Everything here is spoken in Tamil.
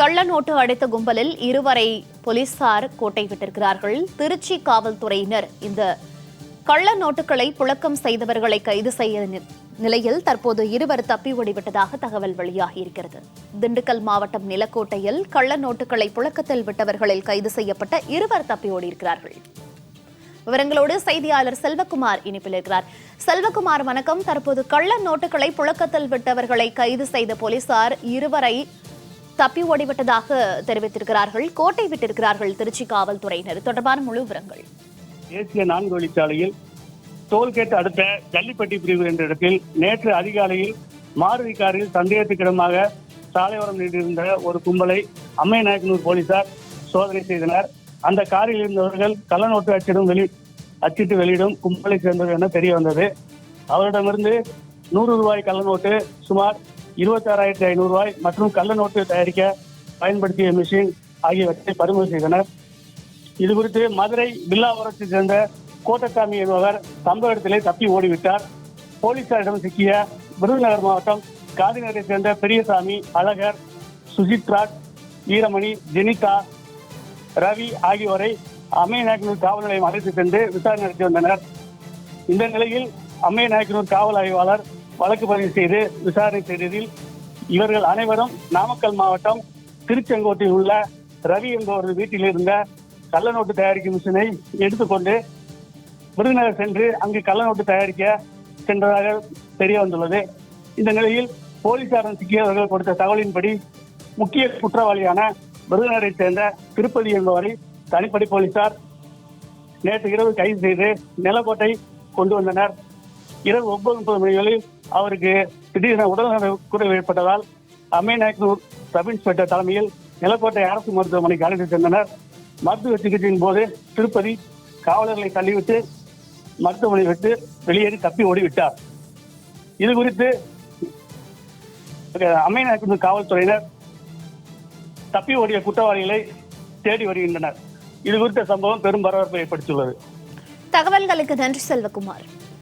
கள்ள நோட்டு அடித்த கும்பலில் இருவரை போலீசார் கோட்டை விட்டிருக்கிறார்கள் திருச்சி காவல்துறையினர் இந்த கள்ள நோட்டுகளை புழக்கம் செய்தவர்களை கைது செய்ய நிலையில் தற்போது இருவர் தப்பி ஓடிவிட்டதாக தகவல் வெளியாகியிருக்கிறது. திண்டுக்கல் மாவட்டம் நிலக்கோட்டையில் கள்ள நோட்டுகளை புழக்கத்தில் விட்டவர்களில் கைது செய்யப்பட்ட இருவர் தப்பி ஓடியிருக்கிறார்கள். விவரங்களோடு செய்தியாளர் செல்வகுமார் இணைப்பில் இருக்கிறார். செல்வகுமார் வணக்கம். தற்போது கள்ள நோட்டுகளை புழக்கத்தில் விட்டவர்களை கைது செய்த போலீசார் இருவரை தப்பி ஓடிவிட்டதாக தெரிவித்திருக்கிறார்கள். கோட்டை விட்டிருக்கிறார்கள் திருச்சி காவல்துறையினர். தொடர்பான முழு விவரங்கள். தேசிய நான்கு வழிச்சாலையில் டோல்கேட் அடுத்த ஜல்லிப்பட்டி பிரிவு என்ற இடத்தில் நேற்று அதிகாலையில் மாருதி காரில் சந்தேகத்துக்கிடமாக சாலையோரம் நின்றிருந்த ஒரு கும்பலை அம்மைய நாயக்கனூர் போலீசார் சோதனை செய்தனர். அந்த காரில் இருந்தவர்கள் கள்ள நோட்டு அச்சிடும் வெளி அச்சிட்டு வெளியிடும் கும்பலை சேர்ந்தவர் என தெரிய வந்தது அவரிடமிருந்து நூறு ரூபாய் கள்ள நோட்டு சுமார் இருபத்தாறாயிரத்தி ஐநூறு ரூபாய் மற்றும் கள்ள நோட்டு தயாரிக்க பயன்படுத்திய மிஷின் ஆகியவற்றை பறிமுதல் செய்தனர். இது குறித்து மதுரை பில்லாபுரத்தை சேர்ந்த கோட்டசாமி என்பவர் சம்பவ இடத்திலே தப்பி ஓடிவிட்டார். போலீசாரிடம் சிக்கிய விருதுநகர் மாவட்டம் காதிநகரை சேர்ந்த பெரியசாமி அழகர் சுஜித்ராஜ் வீரமணி ஜெனிதா ரவி ஆகியோரை அம்மையநாயக்கனூர் காவல் நிலையம் அழைத்து சென்று விசாரணை நடத்தி வந்தனர். இந்த நிலையில் அம்மையநாயக்கனூர் காவல் ஆய்வாளர் வழக்கு பதிவு செய்து விசாரணை செய்ததில் இவர்கள் அனைவரும் நாமக்கல் மாவட்டம் திருச்செங்கோட்டில் உள்ள ரவி என்பவரது வீட்டில் இருந்த கள்ள நோட்டு தயாரிக்கும் மிஷினை எடுத்துக்கொண்டு விருதுநகர் சென்று அங்கு கள்ள நோட்டு தயாரிக்க சென்றதாக தெரிய வந்துள்ளது. இந்த நிலையில் போலீசாரிடம் சிக்கியவர்கள் கொடுத்த தகவலின்படி முக்கிய குற்றவாளியான விருதுநகரை சேர்ந்த திருப்பதி என்பவரை தனிப்படை போலீசார் நேற்று இரவு கைது செய்து நிலக்கோட்டை கொண்டு வந்தனர். இரவு ஒன்பது முப்பது மணிகளில் அவருக்கு திடீரென உடல்நல குறைவு ஏற்பட்டதால் அம்மைநாயக்கனூர் சப் இன்ஸ்பெக்டர் தலைமையில் நிலக்கோட்டை அரசு மருத்துவமனைக்கு அழைத்து சென்றனர். மருத்துவ சிகிச்சையின் போது திருப்பதி காவலர்களை தள்ளிவிட்டு மருத்துவமனை விட்டு வெளியேறி தப்பி ஓடிவிட்டார். இது குறித்து அம்மைநாயக்கனூர் காவல்துறையினர் தப்பி ஓடிய குற்றவாளிகளை தேடி வருகின்றனர். இது குறித்த சம்பவம் பெரும் பரபரப்பை ஏற்படுத்தியுள்ளது. தகவல்களுக்கு நன்றி செல்வகுமார்.